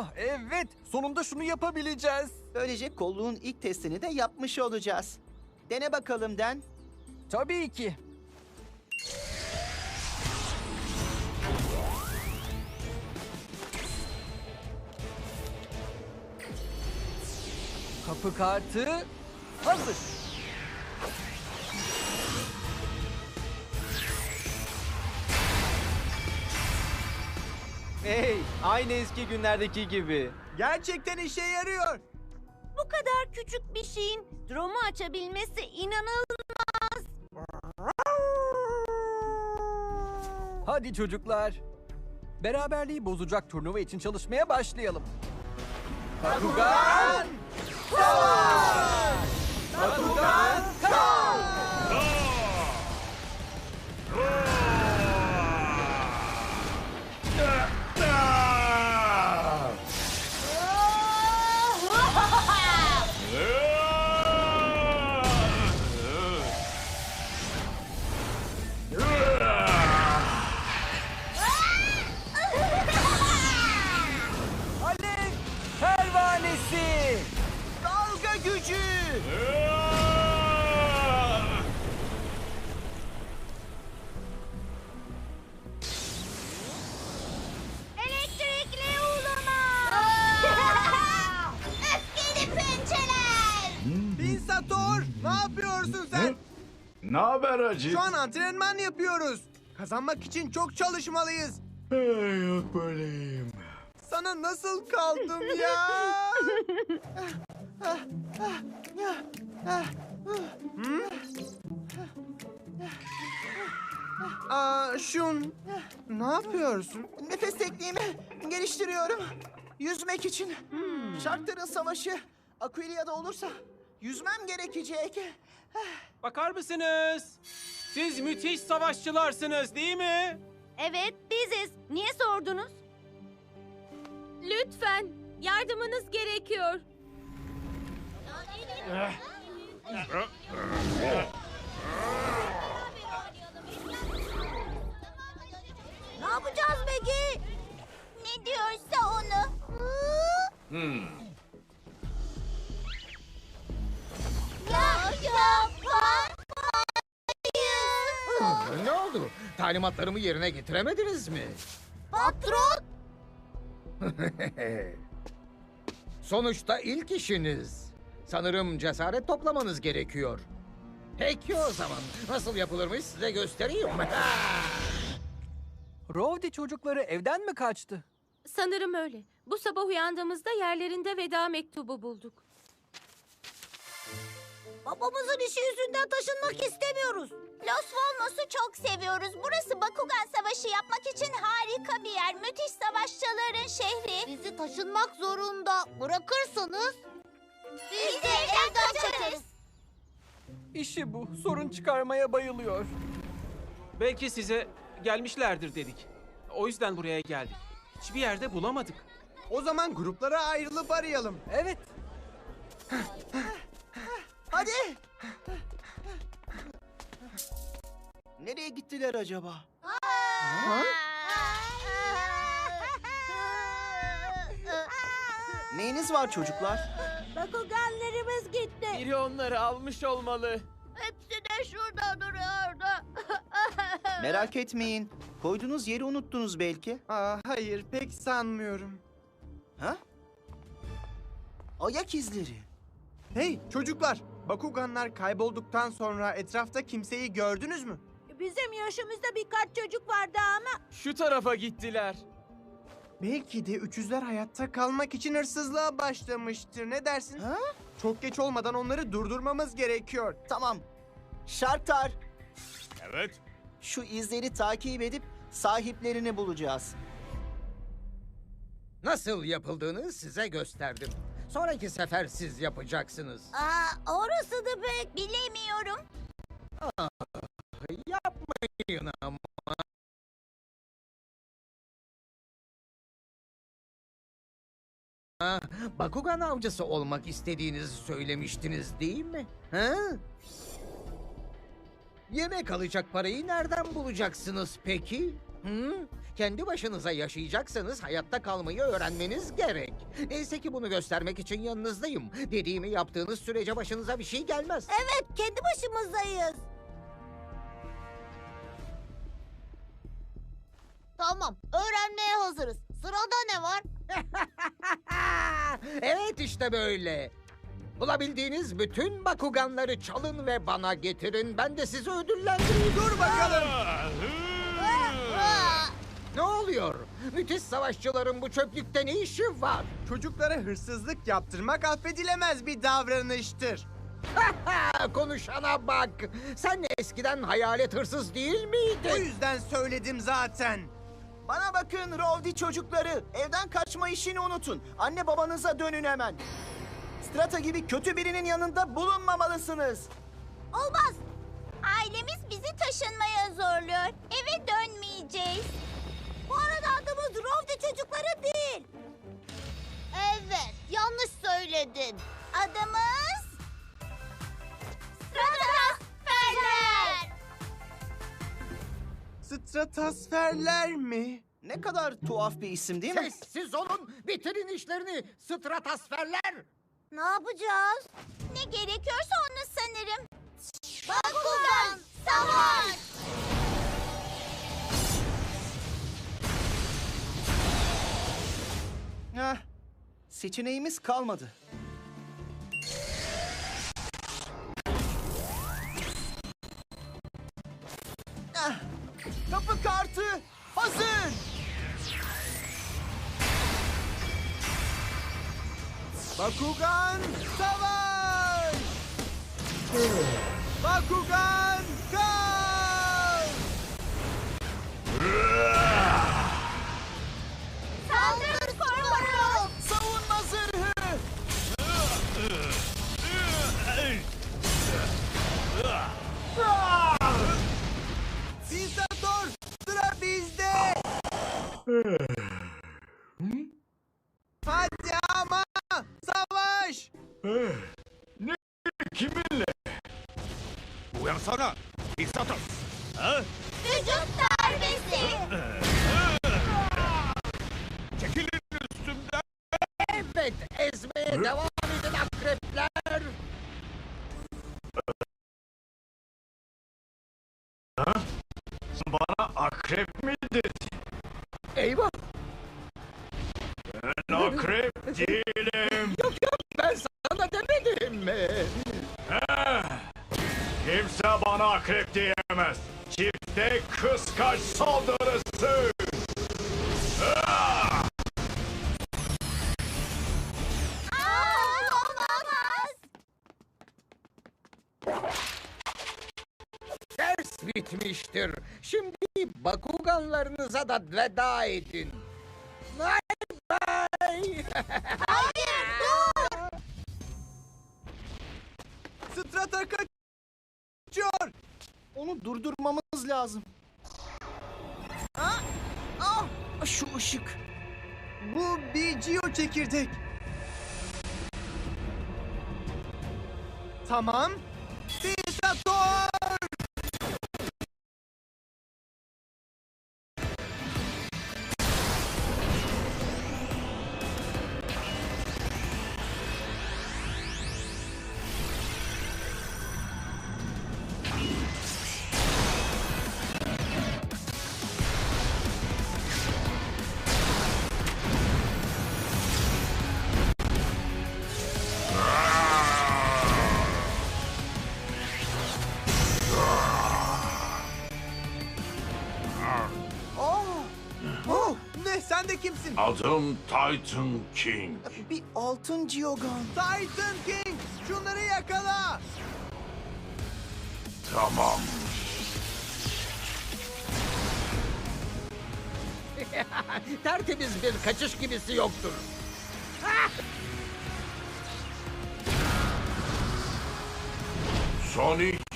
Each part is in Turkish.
Oh evet sonunda şunu yapabileceğiz. Böylece kolluğun ilk testini de yapmış olacağız. Dene bakalım Den. Tabii ki. Kapı kartı hazır. Hey, aynı eski günlerdeki gibi. Gerçekten işe yarıyor. Bu kadar küçük bir şeyin dromu açabilmesi inanılmaz. Hadi çocuklar. Beraberliği bozacak turnuva için çalışmaya başlayalım. Bakugan! Bakugan! Hacı? Şu an antrenman yapıyoruz. Kazanmak için çok çalışmalıyız. Yok böyleyim. Sana nasıl kaldım ya? Hı? Aa, Şun, ne yapıyorsun? Nefes tekniğimi geliştiriyorum. Yüzmek için. Şarkların savaşı Aquilia'da olursa yüzmem gerekecek. Bakar mısınız? Siz müthiş savaşçılarsınız değil mi? Evet biziz. Niye sordunuz? Lütfen yardımınız gerekiyor. ne yapacağız Megi? Ne diyorsa onu. Ya Talimatlarımı yerine getiremediniz mi? Patron. Sonuçta ilk işiniz. Sanırım cesaret toplamanız gerekiyor. Peki o zaman. Nasıl yapılırmış size göstereyim. Rowdy çocukları evden mi kaçtı? Sanırım öyle. Bu sabah uyandığımızda yerlerinde veda mektubu bulduk. Babamızın işi yüzünden taşınmak istemiyoruz. Los Valnos'u çok seviyoruz. Burası Bakugan Savaşı yapmak için harika bir yer. Müthiş savaşçıların şehri. Bizi taşınmak zorunda bırakırsanız... Biz de evden kaçarız. İşi bu. Sorun çıkarmaya bayılıyor. Belki size gelmişlerdir dedik. O yüzden buraya geldik. Hiçbir yerde bulamadık. O zaman gruplara ayrılıp arayalım. Evet. Hadi. Nereye gittiler acaba? Neyiniz var çocuklar? Bakuganlarımız gitti. Biri onları almış olmalı. Hepsi de şurada duruyordu. Merak etmeyin. Koyduğunuz yeri unuttunuz belki. Aa, hayır, pek sanmıyorum. Ha? Ayak izleri. Hey çocuklar, Bakuganlar kaybolduktan sonra etrafta kimseyi gördünüz mü? Bizim yaşımızda birkaç çocuk vardı ama Şu tarafa gittiler. Belki de üçüzler hayatta kalmak için hırsızlığa başlamıştır. Ne dersin? Ha? Çok geç olmadan onları durdurmamız gerekiyor. Tamam. Şarktar. Evet. Şu izleri takip edip sahiplerini bulacağız. Nasıl yapıldığını size gösterdim. Sonraki sefer siz yapacaksınız. Aa, orasını pek bilemiyorum. Yapmayın ama. Bakugan avcısı olmak istediğinizi söylemiştiniz değil mi? Ha? Yemek alacak parayı nereden bulacaksınız peki? Hı? Kendi başınıza yaşayacaksanız hayatta kalmayı öğrenmeniz gerek. Neyse ki bunu göstermek için yanınızdayım. Dediğimi yaptığınız sürece başınıza bir şey gelmez. Evet, kendi başımızdayız. Tamam, öğrenmeye hazırız. Sırada ne var? evet işte böyle. Bulabildiğiniz bütün Bakuganları çalın ve bana getirin. Ben de sizi ödüllendireyim. Dur bakalım. Ne oluyor? Müthiş savaşçıların bu çöplükte ne işi var? Çocuklara hırsızlık yaptırmak affedilemez bir davranıştır. Ha, konuşana bak. Sen eskiden hayalet hırsız değil O miydin? yüzden söyledim zaten. Bana bakın Rovdi çocukları. Evden kaçma işini unutun. Anne babanıza dönün hemen. Strata gibi kötü birinin yanında bulunmamalısınız. Olmaz. Ailemiz bizi taşınmaya zorluyor. Eve dönmeyeceğiz. Bu arada adımız Rovde çocukları değil. Evet, yanlış söyledin. Adımız... Stratosferler. Stratasferler mi? Ne kadar tuhaf bir isim değil mi? Sessiz olun. Bitirin işlerini. Stratasferler. Ne yapacağız? Ne gerekiyorsa onu sanırım. Bakugan, savaş! Heh, seçeneğimiz kalmadı. Ah, kapı kartı hazır. Bakugan savaş! Bakugan kalk! Uyansana. İstatos. Ha? Vücut darbesi! Çekilin üstümden. Evet, ezmeye devam edin akrepler. Bana akrep mi dedin? Eyvah, Ben akrep değilim. Akrep diyemez. Çifte kıskaç saldırısı. Ah! Aa, olamaz! Ders bitmiştir. Şimdi Bakuganlarınıza da veda edin. Bye bye. Hayır, durdurmamız lazım. Ah, ah, şu ışık. Bu bir Geo çekirdek. Tamam. Kimsin? Adım Titan King. bir altın Geogan. Titan King! Şunları yakala! Tamam. Tertemiz bir kaçış gibisi yoktur. Sonic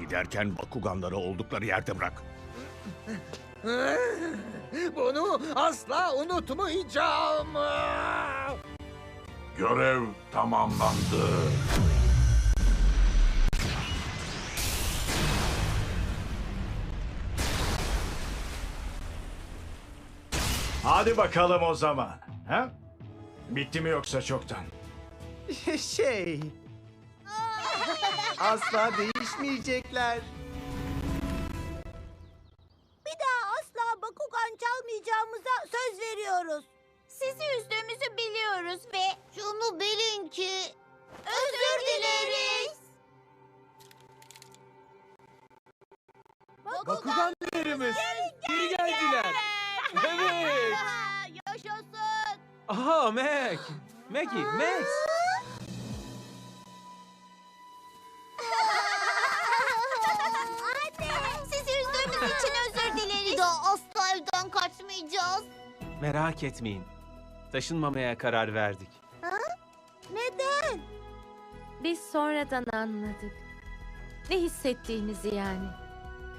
Giderken Bakuganları oldukları yerde bırak. Bunu asla unutmayacağım. Görev tamamlandı. Hadi bakalım o zaman. Ha? Bitti mi yoksa çoktan? şey... Asla değişmeyecekler. Bir daha asla Bakugan çalmayacağımıza söz veriyoruz. Sizi üzdüğümüzü biliyoruz ve... Şunu bilin ki... Özür dileriz. Bakuganlarımız geri geldiler. Evet. Aha Meg. Maggie, Max. Anne, sizi üzdüğümüz için özür dileriz. Bir daha asla evden kaçmayacağız. Merak etmeyin. Taşınmamaya karar verdik. Neden? Biz sonradan anladık. Ne hissettiğinizi yani.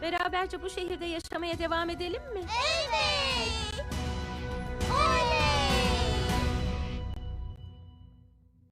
Beraberce bu şehirde yaşamaya devam edelim mi? Evet.